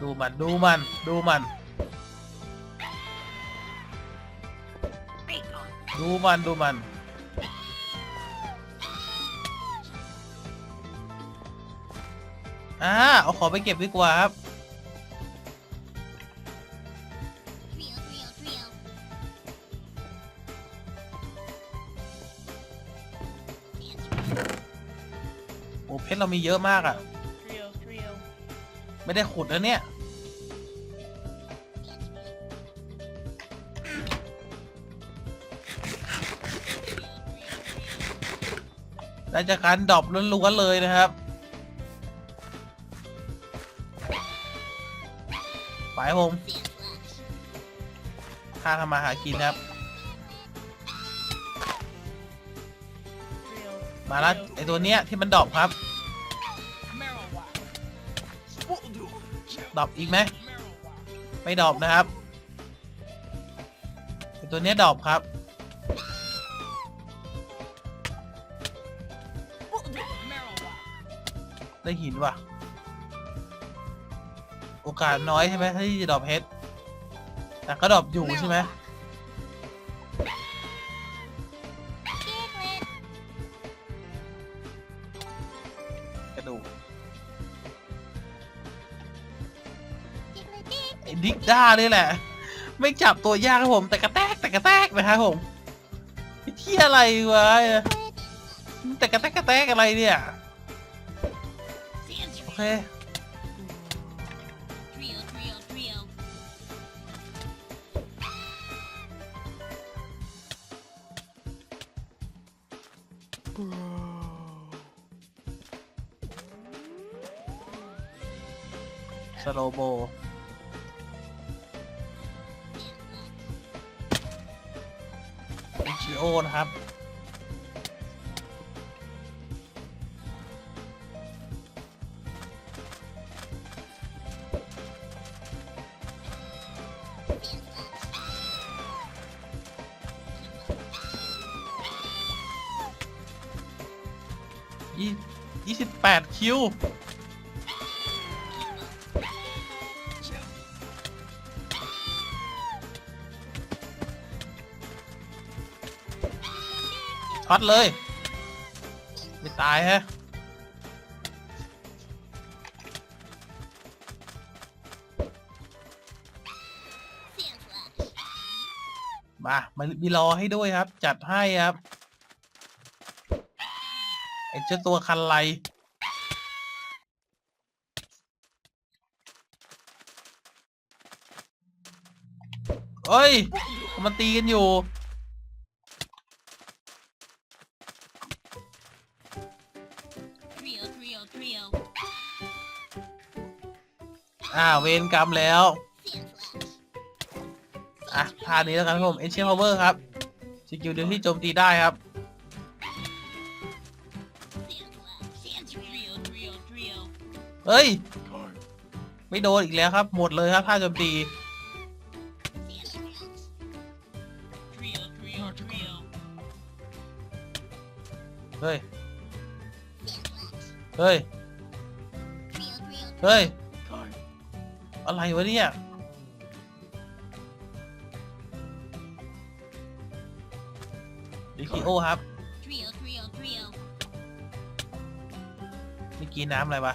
ดูมันดูมันดูมันดูมันดูมันอ่าเอาของไปเก็บดีกว่าครับโอ้เพชรเรามีเยอะมากอะ่ะ ไม่ได้ขุดนะเนี่ย ได้จากการดรอปล้วนๆเลยนะครับ ไปครับผม Sand flash. ค่าทำมาหากินครับ Trio. มาแล้วไอตัวเนี้ยที่มันดรอปครับ ดรอปอีกไหมไม่ดรอปนะครับตัวนี้ดรอปครับได้หินว่ะ โอกาสน้อยใช่ไหมที่จะดรอปเพชรแต่ก็ดรอปอยู่ใช่ไหม ดิกด้านี่แหละ ไม่จับตัวยากครับผม แต่กระแตกแต่กระแตกนะครับผมที่อะไรวะแต่กระแตกกระแตกอะไรเนี่ยโอเคสโลโบ โอนะครับยี่ยี่สิบแปดคิว ช็อตเลย ไม่ตายฮะมามามีรอให้ด้วยครับ จัดให้ครับไอ้เจ้าตัวคันไลเอ้ย มันตีกันอยู่ อ่าเวรกรรมแล้ว อะท่านี้แล้วกันครับผมเอเชียพาวเวอร์ครับสกิลเดียวที่โจมตีได้ครับ เฮ้ย ไม่โดนอีกแล้วครับ หมดเลยครับท่าโจมตีเฮ้ย เฮ้ย เฮ้ย อะไรวะเนี่ยดิคิโอครับ trio, trio, trio. เมื่อกี้น้ำอะไรวะ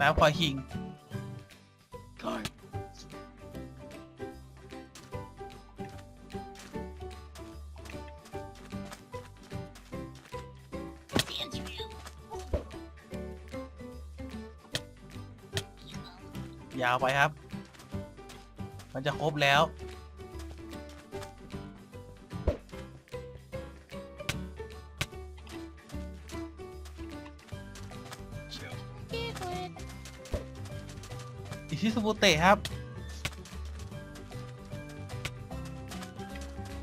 น้ำคอยคิง Sand ยาวไปครับ มันจะครบแล้ว Piglet. อิชิสุบุเตะครับ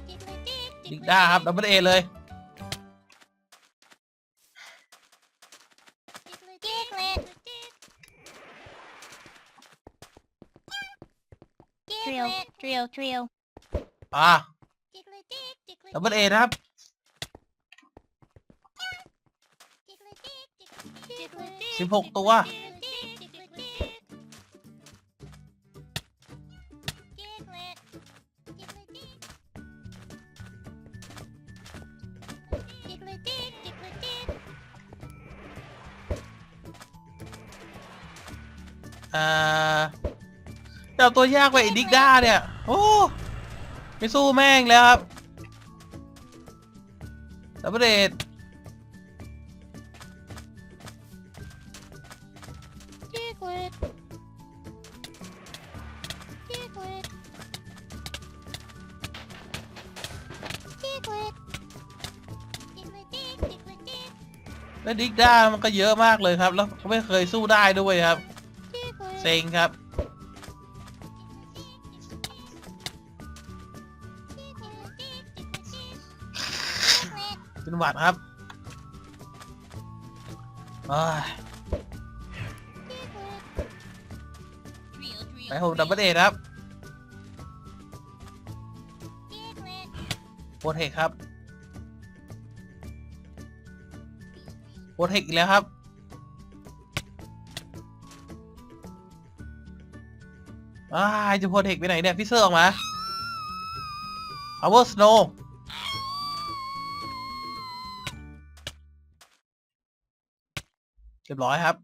Piglet, pig. ดิกด้าครับดับเบิลเอเลย ทริลทริลอะจิกเดับเบิลเอนะครับสิบหกตัวเอ่อ แต่เอาตัวยากกว่าไอ้ดิกด้าเนี่ย โอ้ไม่สู้แม่งแล้วครับดับเบิลเดท Secret. Secret. Secret. Secret, secret, secret, แล้วดิกด้ามันก็เยอะมากเลยครับ แล้วก็ไม่เคยสู้ได้ด้วยครับ secret. เซ็งครับ เป็นหวัดครับไปผมดับเบิลเดทครับโปรเทคครับโปรเทคอีกแล้วครับอ้าจะโปรเทคไปไหนเนี่ยพิเซอร์ออกมา power snow รียบร้อยครับ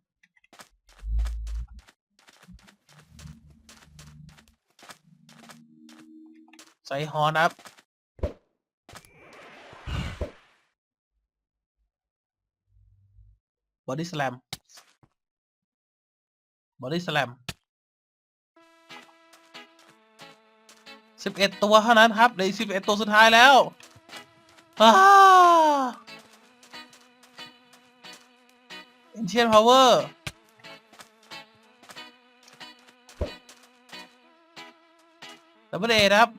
ใส่ฮอนครับบอดี้สแลมบอดี้สแลมสิบเอ็ดตัวเท่านั้นครับเหลือสิบเอ็ดตัวสุดท้ายแล้วอ้า เอ็นเชียนพาวเวอร์ดับเบิลเอนะครับ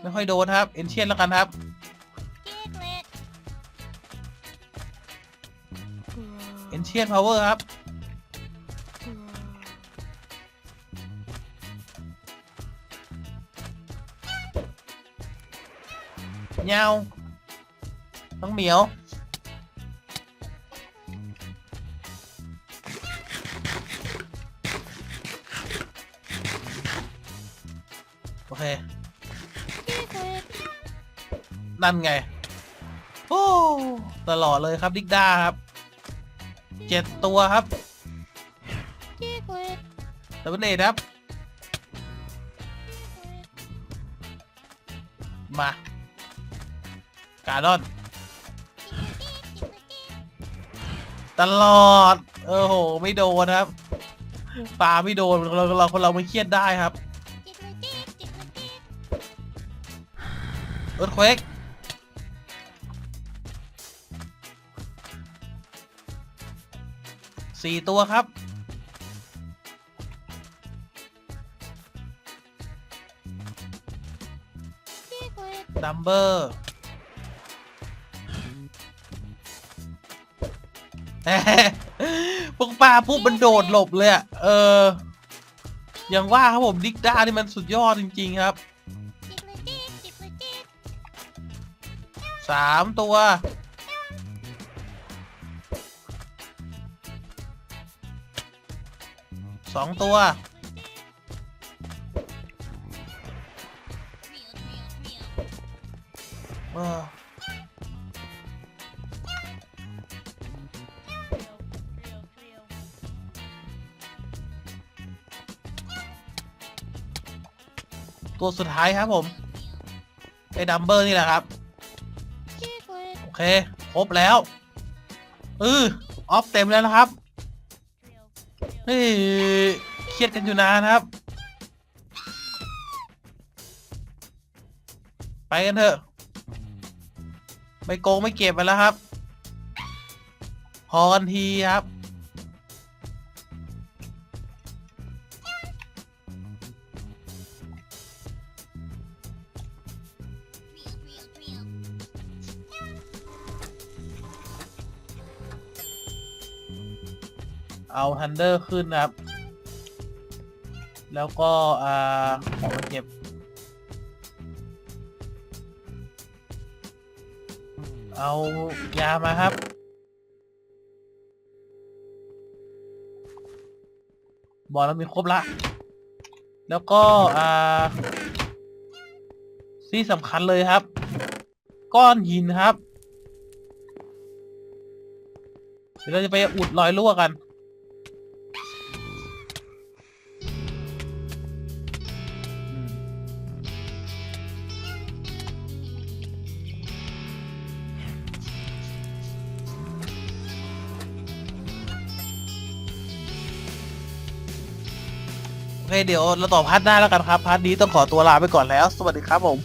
ไม่ค่อยโดนครับ เอ็นเชียนแล้วกันครับ เอ็นเชียนพาวเวอร์ครับ nhau thằng มียว นั่นไง โอ้ ตลอดเลยครับดิกด้าครับเจ็ดตัวครับ Secret. ดับเบิลเอครับ มา การดอน ตลอด เออโห ไม่โดนครับปลาไม่โดน เราเราคนเราไม่เครียดได้ครับเอิร์ธเควก สี่ตัวครับ ดัมเบอร์พวกปลาปุ๊บมันโดดหลบเลยอะเออ อย่างว่าครับผมดิกด้านี่มันสุดยอดจริง ๆ ครับสามตัว สองตัว ตัวสุดท้ายครับผม ไอ้ดัมเบอร์นี่แหละครับ โอเค ครบแล้วเออออฟเต็มแล้วนะครับ เฮ้ยเครียดกันอยู่นานครับ ไปกันเถอะ ไม่โกงไม่เก็บไปแล้วครับ พอกันทีครับ เอาทันเดอร์ขึ้นนะครับ แล้วก็ อ่าขอมาเก็บเอายามาครับ บอกแล้วมีครบละ แล้วก็ อ่าที่สำคัญเลยครับ ก้อนหินครับ เดี๋ยวเราจะไปอุดรอยรั่วกัน เดี๋ยวเราต่อพาร์ทหน้าแล้วกันครับพาร์ทนี้ต้องขอตัวลาไปก่อนแล้ว สวัสดีครับผม